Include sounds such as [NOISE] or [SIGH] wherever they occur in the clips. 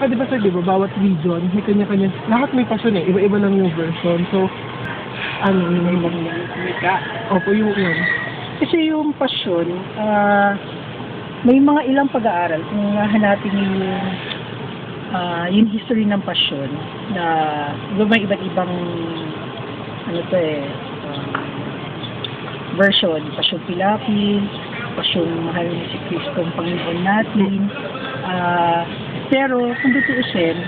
Ah, di ba sir, di ba, bawat region, may kanya-kanya, lahat may passion eh, iba-iba lang yung version. So, ano, yung Opo, yung yun. Kasi yung passion, ah, may mga ilang pag-aaral kung hahanapin yung ah, yung history ng passion na iba may iba't ibang ano to eh ah, version, passion Pilapin, passion mahal ni si Kristo ang Panginoon natin. Ah, pero kung tutuusin,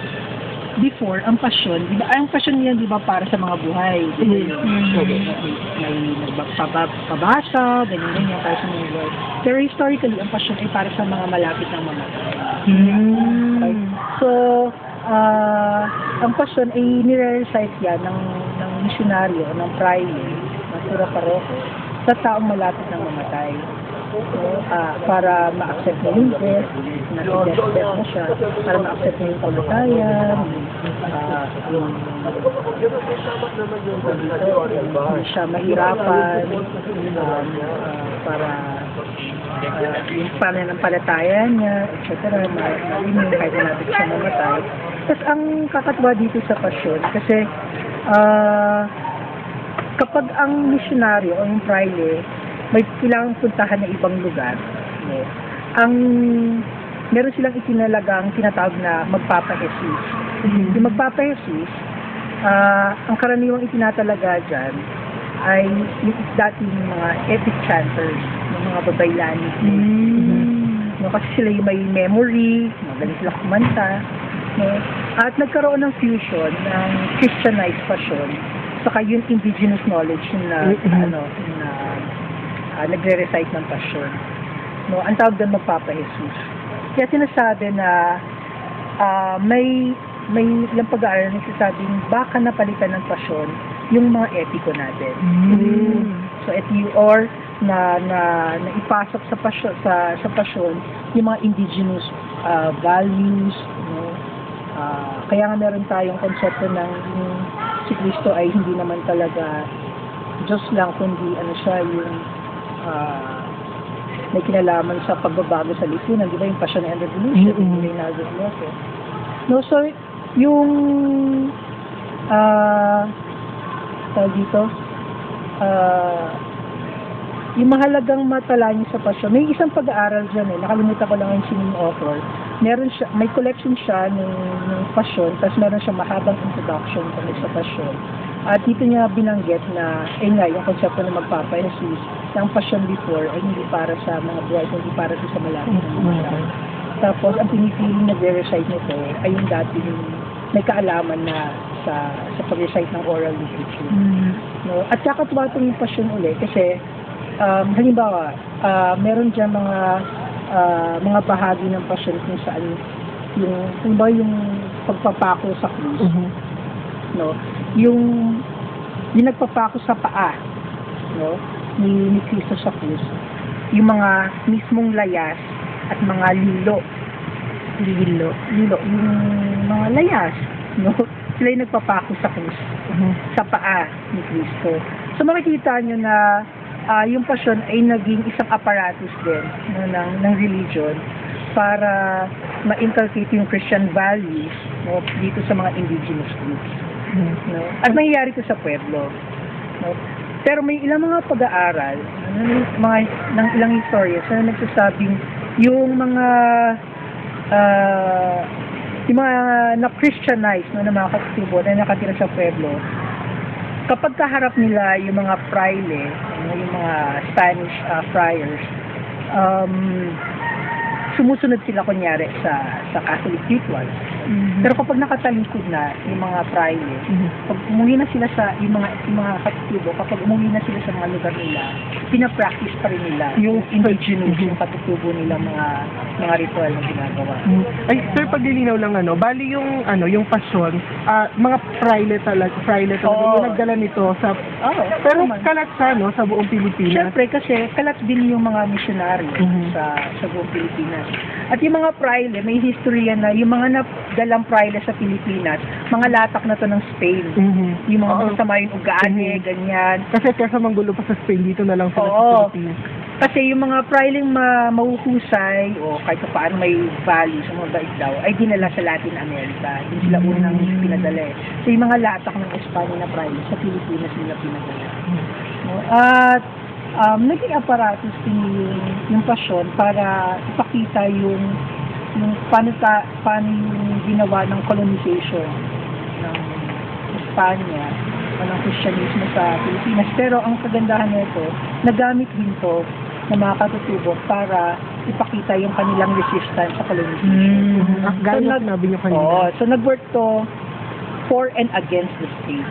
before, ang passion, di ba, ang passion niyan, di ba, para sa mga buhay. Di ba, yun? May, may nagpabasa, ganyan, ganyan, para sa mga buhay. Pero historically, ang passion ay para sa mga malapit ng mga Okay? So, ah ang passion ay nire-recite yan ng, ng misyonaryo, ng praile, ng sura paroko, sa taong malapit ng mamatay. Ah, para ma-accept na yung death, na death na siya, para ma-accept na yung kamatayan, ah, yung hindi siya mahirapan, um, ah, para uh, yung pananampalataya niya, etc. Marinig kahit na natin siya mamatay. Tapos ang kakatwa dito sa pasyon, kasi ah, kapag ang misyonaryo o yung praile may kailangang puntahan na ibang lugar, no, ang meron silang itinalagang tinatawag na magpapahesis. Yung magpapahesis, ah, ang karaniwang itinatalaga dyan ay yung dating mga epic chanters, yung mga babaylani. No, kasi sila yung may memory, magaling sila kumanta. No? At nagkaroon ng fusion ng Christianized passion saka yung indigenous knowledge na Mhm. ano na ah, nagre-recite ng passion. No, ang tawag doon magpapahesus. Kaya sinasabi na ah, may may ilang pag-aaral na nagsasabing baka napalitan ng pasyon yung mga etiko natin. So eti or na na naipasok sa pasyon sa sa pasyon yung mga indigenous ah, values, no? Ah, kaya nga meron tayong konsepto ng yung si Kristo ay hindi naman talaga Diyos lang kundi ano siya yung ah, may kinalaman sa pagbabago sa lipunan, di ba yung Passion and Revolution, Mm-mm. yung Leonardo Loco. No, so yung ah tawag dito, ah, yung mahalagang matalangin sa pasyon. May isang pag-aaral dyan eh, nakalimutan ko lang yung sinong author. Meron siya, may collection siya ng, ng pasyon, tapos meron siya mahabang introduction tungkol sa pasyon. At dito niya binanggit na, eh nga, yung konsepto na magpapa-Jesus, na ang passion before ay hindi para sa mga buhay, hindi para sa malapit ng mga tao. Tapos, ang pinipiling na recite nito ay yung dating may kaalaman na sa sa pag-recite ng oral literature. No? At kakatuwa itong yung passion uli kasi um, halimbawa, ah, meron dyan mga ah, mga bahagi ng passion kung saan yung, ba yung pagpapako sa krus, Mhm. no? Yung, yung nagpapako sa paa, no? Ni, ni Cristo sa krus, yung mga mismong layas at mga lilo, lilo, lilo, yung mga layas, no? [LAUGHS] Sila yung nagpapako sa krus Mhm. sa paa ni Kristo. So makikita nyo na ah, yung pasyon ay naging isang apparatus din no, ng, ng religion para ma-inculcate yung Christian values no, dito sa mga indigenous groups. No? At nangyayari ito sa pueblo. No? Pero may ilang mga pag-aaral mga ng ilang historians na nagsasabing yung mga ah, yung mga na-Christianize no, ng mga katubo na nakatira sa pueblo, kapag kaharap nila yung mga praile, ano, yung mga Spanish ah, friars, um, sumusunod sila kunyari sa sa Catholic rituals. Pero kapag nakatalikod na yung mga praile, Mhm. pag umuwi na sila sa yung mga yung mga katutubo, kapag umuwi na sila sa mga lugar nila, pina-practice pa rin nila yung indigenous, Mhm. yung katutubo nila mga mga ritual na ginagawa. Mhm. Ay, sir, paglilinaw lang ano, bali yung ano, yung passion, ah, mga fraile talaga, fraile talaga, Oo. yung nagdala nito sa Oo, pero naman. kalat sa no, sa buong Pilipinas. Siyempre kasi kalat din yung mga missionary Mhm. sa sa buong Pilipinas. At yung mga praile, may history yan na yung mga nadalang praile sa Pilipinas, mga latak na to ng Spain. Mhm. Yung mga Oo. masama yung ugali, Mhm. ganyan. Kasi kesa manggulo pa sa Spain, dito na lang sila Oo. sa Pilipinas. Kasi yung mga priling ma mahuhusay o kahit pa paano may value sa mga bait daw ay dinala sa Latin America. Yun sila unang pinadala eh. So yung mga latak ng Espanya na priling sa Pilipinas nila pinadala. No? At um, naging aparatos din yung, yung pasyon para ipakita yung yung paano, ta, paano yung ginawa ng colonization ng Espanya o ng Kristyanismo sa Pilipinas. Pero ang kagandahan nito, nagamit din to ng mga katutubo para ipakita yung kanilang resistance sa colonization. Mm. Ah, gano'n So, nag- sinabi niyo kanina. Oo, so nag-work to for and against the state.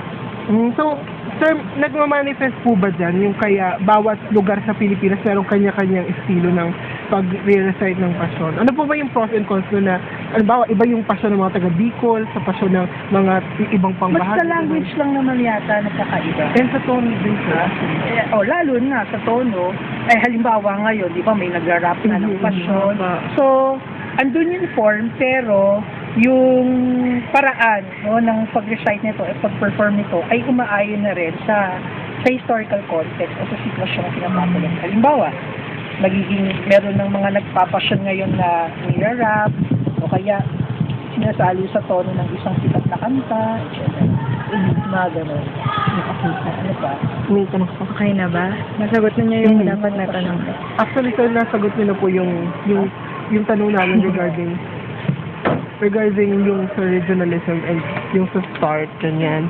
Mm, so, sir, nagmamanifest po ba dyan yung kaya bawat lugar sa Pilipinas merong kanya-kanyang estilo ng pag-recite ng pasyon? Ano po ba yung pros and cons na, alimbawa, iba yung pasyon ng mga taga Bicol sa pasyon ng mga ibang Mas pangbahagi? sa language lang naman yata nagkakaiba. And sa tone din, sir. Eh, oh, lalo na sa tono, ay halimbawa ngayon, di ba, may nagra-rap na ng Mhm, passion. mhm. So, andun yung form, pero yung paraan no, ng pag-recite nito, at pag-perform nito, ay umaayon na rin sa sa historical context o sa sitwasyon na pinapatuloy. Halimbawa, magiging meron ng mga nagpapasyon ngayon na nira-rap, o kaya sinasali sa tono ng isang sikat na kanta, etc. Mga ganun. Ano pa? May tanong po. Okay na ba? Nasagot na niyo yung Mhm. dapat na tanong. Actually, sir, nasagot niyo na po yung, yung, yung tanong namin regarding regarding yung sa regionalism and yung sa start, ganyan.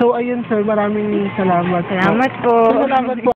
So, ayun, sir, maraming salamat. Salamat po. Salamat po.